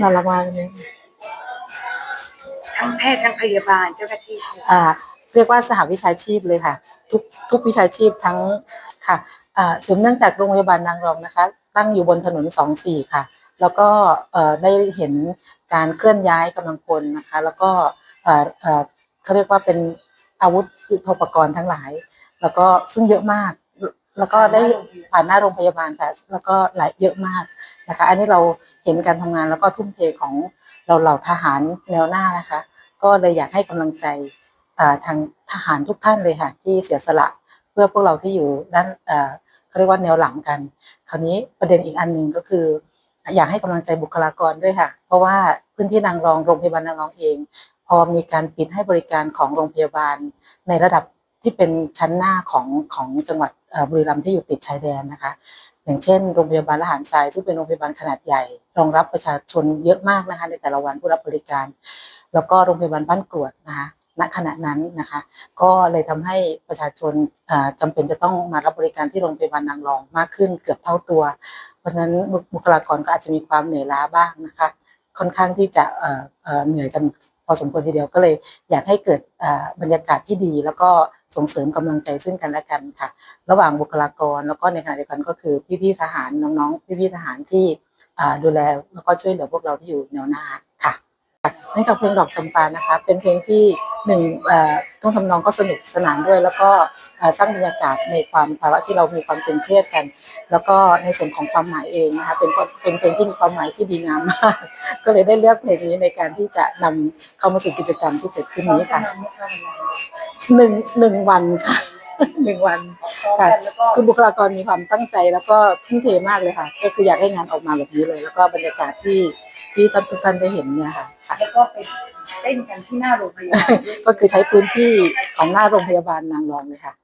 น่ารักมากเลยทั้งแพทย์ทั้งพยาบาลเจ้าหน้าที่อ่า เรียกว่าสหวิชาชีพเลยค่ะ ทุกทุกวิชาชีพทั้งค่ะอ่าสืบเนื่องจากโรงพยาบาลนางรองนะคะ ตั้งอยู่บนถนนสองสี่ค่ะ แล้วก็เอ่อได้เห็นการเคลื่อนย้ายกำลังพลนะคะ แล้วก็เอ่อเอ่อเขาเรียกว่าเป็นอาวุธยุทโธปกรณ์ทั้งหลาย แล้วก็ซึ่งเยอะมาก แล้วก็ได้ผ่านหน้าโรงพยาบาลค่ะแล้วก็หลายเยอะมากนะคะ อันนี้เราเห็นการทำงานแล้วก็ทุ่มเทของเราเหล่าทหารแนวหน้านะคะ ก็เลยอยากให้กำลังใจอ่าทางทหารทุกท่านเลยค่ะที่เสียสละเพื่อพวกเราที่อยู่ด้านเอ่อเขาเรียกว่าแนวหลังกัน คราวนี้ประเด็นอีกอันหนึ่งก็คือ อยากให้กำลังใจบุคลากรด้วยค่ะ เพราะว่าพื้นที่นางรองโรงพยาบาลนางรองเอง พอมีการปิดให้บริการของโรงพยาบาลในระดับที่เป็นชั้นหน้าของของจังหวัดเอ่อ บุรีรัมย์ที่อยู่ติดชายแดนนะคะ อย่างเช่นโรงพยาบาลละหารทรายซึ่งเป็นโรงพยาบาลขนาดใหญ่ รองรับประชาชนเยอะมากนะคะในแต่ละวันผู้รับบริการ แล้วก็โรงพยาบาลบ้านกรวดนะคะณขณะนั้นนะคะ ก็เลยทำให้ประชาชนเอ่อจำเป็นจะต้องมารับบริการที่โรงพยาบาลนางรองมากขึ้นเกือบเท่าตัว เพราะฉะนั้นบุคลากรก็อาจจะมีความเหนื่อยล้าบ้างนะคะ ค่อนข้างที่จะเหนื่อยกัน พอสมควรทีเดียวก็เลยอยากให้เกิดบรรยากาศที่ดี แล้วก็ส่งเสริมกำลังใจซึ่งกันและกันค่ะ ระหว่างบุคลากรแล้วก็ในขณะเดียวกันก็คือพี่ๆทหารน้องๆพี่ๆทหารที่ดูแลแล้วก็ช่วยเหลือพวกเราที่อยู่แนวหน้า นื่องจากเพลงดอกจำปานะคะ เป็นเพลงที่หนึ่งเอ่อต้องทำนองก็สนุกสนานด้วย แล้วก็เอ่อสร้างบรรยากาศในความภาวะที่เรามีความตึงเครียดกัน แล้วก็ในส่วนของความหมายเองนะคะเป็นเป็นเพลงที่มีความหมายที่ดีงามมาก ก็เลยได้เลือกเพลงนี้ในการที่จะนำเข้ามาสู่กิจกรรมที่เกิดขึ้นนี้ค่ะหนึ่งหนึ่งวันค่ะหนึ่งวันค่ะคือบุคลากรมีความตั้งใจแล้วก็ทุ่มเทมากเลยค่ะ ก็คืออยากให้งานออกมาแบบนี้เลย แล้วก็บรรยากาศที่ที่ท่านทุกท่านได้เห็นเนี่ยค่ะค่ะ แล้วก็ไปเต้นกันที่หน้าโรงพยาบาลด้วย ก็คือใช้พื้นที่ของหน้าโรงพยาบาลนางรองเลยค่ะ